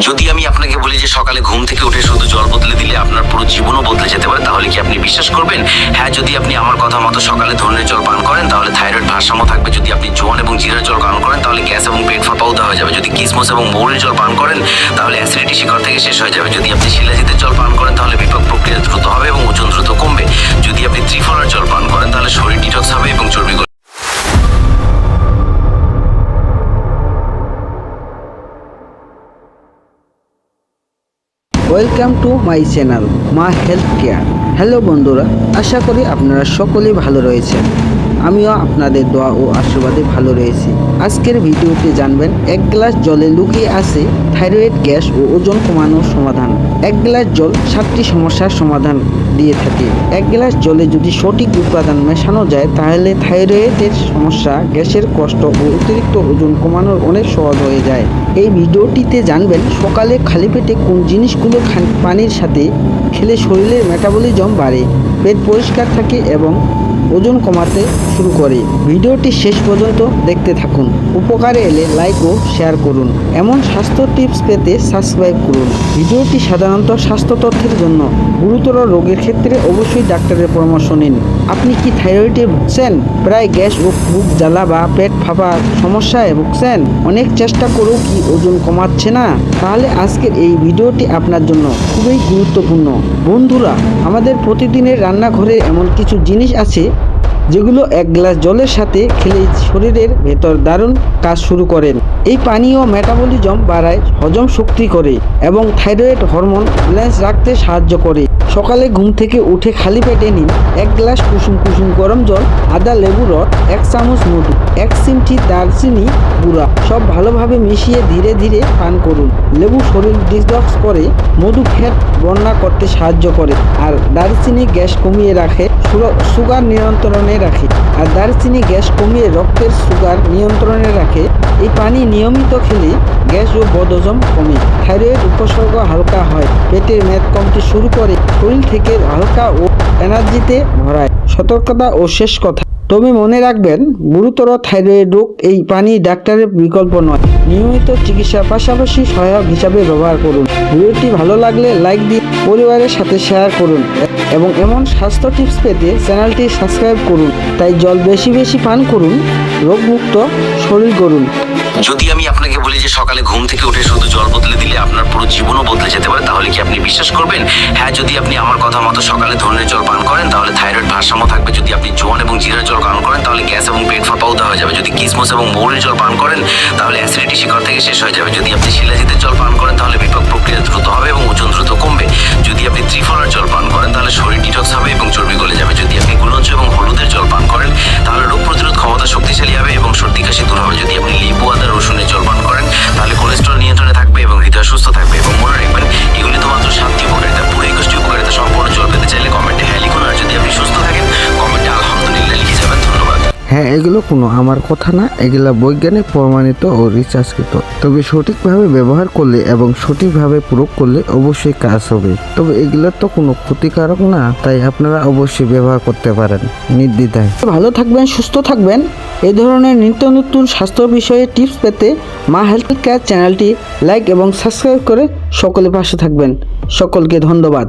যদি আমি আপনাকে বলি যে সকালে ঘুম থেকে উঠে শুধু জল বদলে দিলে আপনার পুরো জীবনও বদলে যেতে পারে, তাহলে কি আপনি বিশ্বাস করবেন? হ্যাঁ যদি আপনি আমার কথা মতো সকালে ধরনের জল পান করেন, তাহলে থাইরয়েড ভারসাম্য থাকবে। যদি আপনি জোয়ান এবং জিরার জল পান করেন, তাহলে গ্যাস এবং পেট ফাঁপা উদা হয়ে যাবে। যদি কিসমস এবং মৌরের জল পান করেন, তাহলে অ্যাসিডিটি শিকড় থেকে শেষ হয়ে যাবে। যদি আপনি শিলাজিতের জল পান করেন, তাহলে বিপাক প্রক্রিয়া দ্রুত হবে এবং ওজন দ্রুত কমবে। যদি আপনি ত্রিফলার জল পান করেন, তাহলে শরীর ডিটক্স হবে এবং চর্বি welcome to my channel Maa health care hello বন্ধুরা, আশা করি আপনারা সকলেই ভালো রয়েছেন। আমিও আপনাদের দোয়া ও আশীর্বাদে ভালো রয়েছি। আজকের ভিডিওতে জানবেন, এক গ্লাস জলে লুকিয়ে আছে থাইরয়েড গ্যাস ও ওজন কমানোর সমাধান। এক গ্লাস জল সাতটি সমস্যার সমাধান দিয়ে থাকে। এক গ্লাস জলে যদি সঠিক উপাদান মেশানো যায়, তাহলে থাইরয়েডের সমস্যা, গ্যাসের কষ্ট ও অতিরিক্ত ওজন কমানোর অনেক সহজ হয়ে যায়। এই ভিডিওটিতে জানবেন, সকালে খালি পেটে কোন জিনিসগুলো পানির সাথে খেলে শরীরের মেটাবলিজম বাড়ে, পেট পরিষ্কার থাকে এবং ওজন কমাতে শুরু করে। ভিডিওটি শেষ পর্যন্ত দেখতে থাকুন। উপকারে এলে লাইক ও শেয়ার করুন। এমন স্বাস্থ্য টিপস পেতে সাবস্ক্রাইব করুন। ভিডিওটি সাধারণত স্বাস্থ্য তথ্যের জন্য। গুরুতর রোগের ক্ষেত্রে অবশ্যই ডাক্তারের পরামর্শ নিন। আপনি কি থাইরয়েডে ভুগছেন? প্রায় গ্যাস ও বুক জ্বালা বা পেট ফাঁপা সমস্যায় ভুগছেন? অনেক চেষ্টা করেও কি ওজন কমাচ্ছে না? তাহলে আজকের এই ভিডিওটি আপনার জন্য খুবই গুরুত্বপূর্ণ। বন্ধুরা, আমাদের প্রতিদিনের রান্নাঘরে এমন কিছু জিনিস আছে যেগুলো এক গ্লাস জলের সাথে খেলে শরীরের ভেতর দারুণ কাজ শুরু করেন। এই পানীয় মেটাবলিজম বাড়ায় হজম শক্তি করে এবং থাইরয়েড হরমোন ব্যালেন্স রাখতে সাহায্য করে। সকালে ঘুম থেকে উঠে খালি পেটে নিন এক গ্লাস কুসুম কুসুম গরম জল, আদা লেবু রস, এক চামচ মধু, এক চিমটি দারচিনি গুঁড়া, সব ভালোভাবে মিশিয়ে ধীরে ধীরে পান করুন। লেবু শরীর ডিটক্স করে মধু ফ্যাট বন্যা করতে সাহায্য করে, আর দারচিনি গ্যাস কমিয়ে রাখে সুগার নিয়ন্ত্রণে রাখে আর দারচিনি গ্যাস কমিয়ে রক্তের সুগার নিয়ন্ত্রণে রাখে। এই পানি নিয়মিত খেলে গ্যাস ও বদজম কমে। থাইরয়েড উপসর্গ হালকা হয়, পেটের মেদ কমতে শুরু করে, শরীর থেকে হালকা ও এনার্জিতে ভরায়। সতর্কতা ও শেষ কথা। তবে মনে রাখবেন, গুরুতর থাইরয়েড রোগ এই পানি ডাক্তারের বিকল্প নয়। নিয়মিত চিকিৎসার পাশাপাশি সহায়ক হিসাবে ব্যবহার করুন। ভিডিওটি ভালো লাগলে লাইক দিন পরিবারের সাথে শেয়ার করুন এবং এমন স্বাস্থ্য টিপস পেতে চ্যানেলটি সাবস্ক্রাইব করুন। তাই জল বেশি বেশি পান করুন, রোগমুক্ত শরীর গড়ুন। যদি আমি আপনাকে বলি যে সকালে ঘুম থেকে উঠে শুধু জল বদলে দিলে আপনার পুরো জীবনও বদলে যেতে বিশ্বাস করবেন? হ্যাঁ যদি আপনি আমার কথা মতো সকালে ধরনের জল পান করেন, তাহলে থাইরয়েড ভারসাম্য থাকবে। যদি আপনি জোয়ান এবং জিরার জল পান করেন, তাহলে গ্যাস এবং পেট ফাঁপা উদা হয়ে যাবে। যদি কিসমস এবং মৌরের জল পান করেন, তাহলে অ্যাসিডিটি শিকড় থেকে শেষ হয়ে যাবে। যদি আপনি শিলাজিতের জল পান করেন, তাহলে বিপাক প্রক্রিয়া দ্রুত হবে এবং ওজন দ্রুত হ্যাঁ এগুলো কোনো আমার কথা না। এগুলো বৈজ্ঞানিক, প্রমাণিত ও রিচার্জকৃত তবে সঠিকভাবে ব্যবহার করলে এবং সঠিকভাবে প্রয়োগ করলে অবশ্যই কাজ হবে। তবে এগুলো তো কোনো ক্ষতিকারক না, তাই আপনারা অবশ্যই ব্যবহার করতে পারেন। নির্দ্বিধায়। ভালো থাকবেন, সুস্থ থাকবেন। এই ধরনের নিত্য নতুন স্বাস্থ্য বিষয়ে টিপস পেতে মা হেলথ কেয়ার চ্যানেলটি লাইক এবং সাবস্ক্রাইব করে সকলে পাশে থাকবেন। সকলকে ধন্যবাদ।